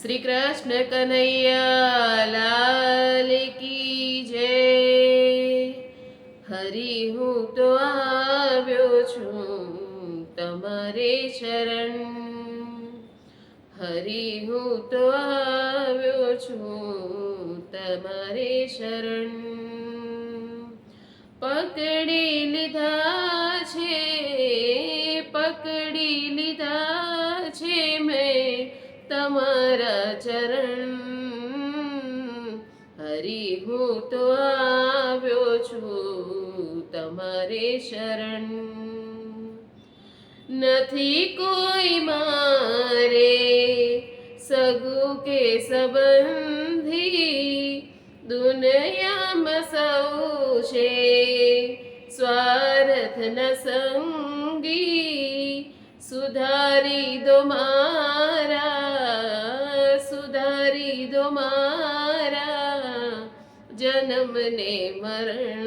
શ્રી કૃષ્ણ કનૈયા, લાલ કી જય. હરી હું તો આવ્યો છું તમારે શરણ. હરી હું તો આવ્યો છું તમારે શરણ. પકડી લીધા છે, પકડી લીધા તમારા ચરણ હરી હું તો આવ્યો છું તમારે શરણ. નથી કોઈ મારે સગુ કે સંબંધી દુનિયામાં સૌ છે, સ્વાર્થ ન સંગી. સુધારી દો મારા સુધારી દો મારા, જન્મને મરણ.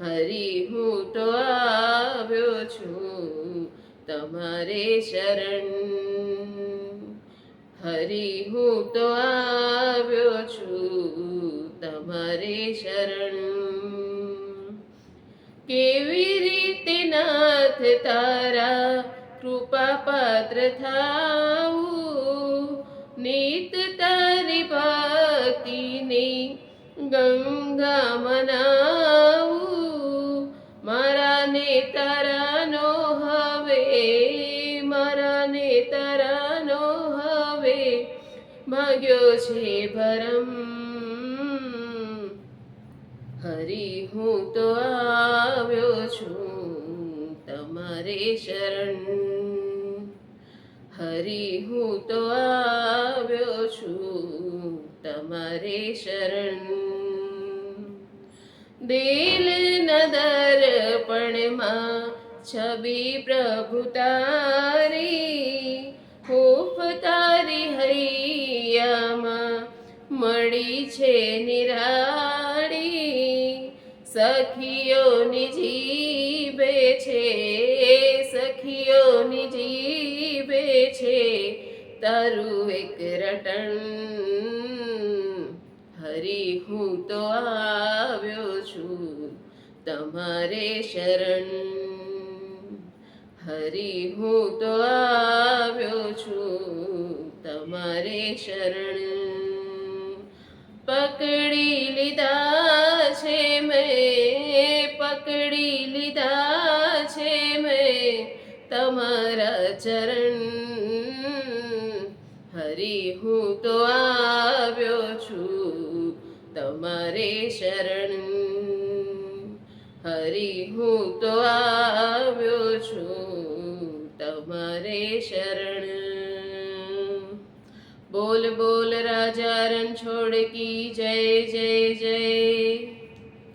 હરી, હું તો આવ્યો છું તમારે શરણ. હરી, હું તો આવ્યો છું તમારે શરણ. નાથ તારા કૃપા પાત્ર થાવું નિત તારી ભક્તિની ગંગા મનાવું મારા ને તારાનો હવે મારા ને તારાનો હવે માગ્યો છે ભરમ હરી હું તો તમારે શરણ. હરી, હું તો આવ્યો છું તમારે શરણ. દિલ દર્પણમાં છબી પ્રભુ તારી, હૂફ તારી હૈયામાં મળી છે નિરાળી. સખીઓની જીભે છે સખીઓની જીભે છે તારું એક રટણ. હરી, હું તો આવ્યો છું તમારે શરણ. હરી, હું તો આવ્યો છું તમારે શરણ. પકડી લીધા તમારા ચરણ. હરી, હું તો આવ્યો છું તમારે શરણ. હરી, હું તો આવ્યો છું તમારે શરણ. બોલ બોલ, રાજા રણછોડ કી જય જય જય.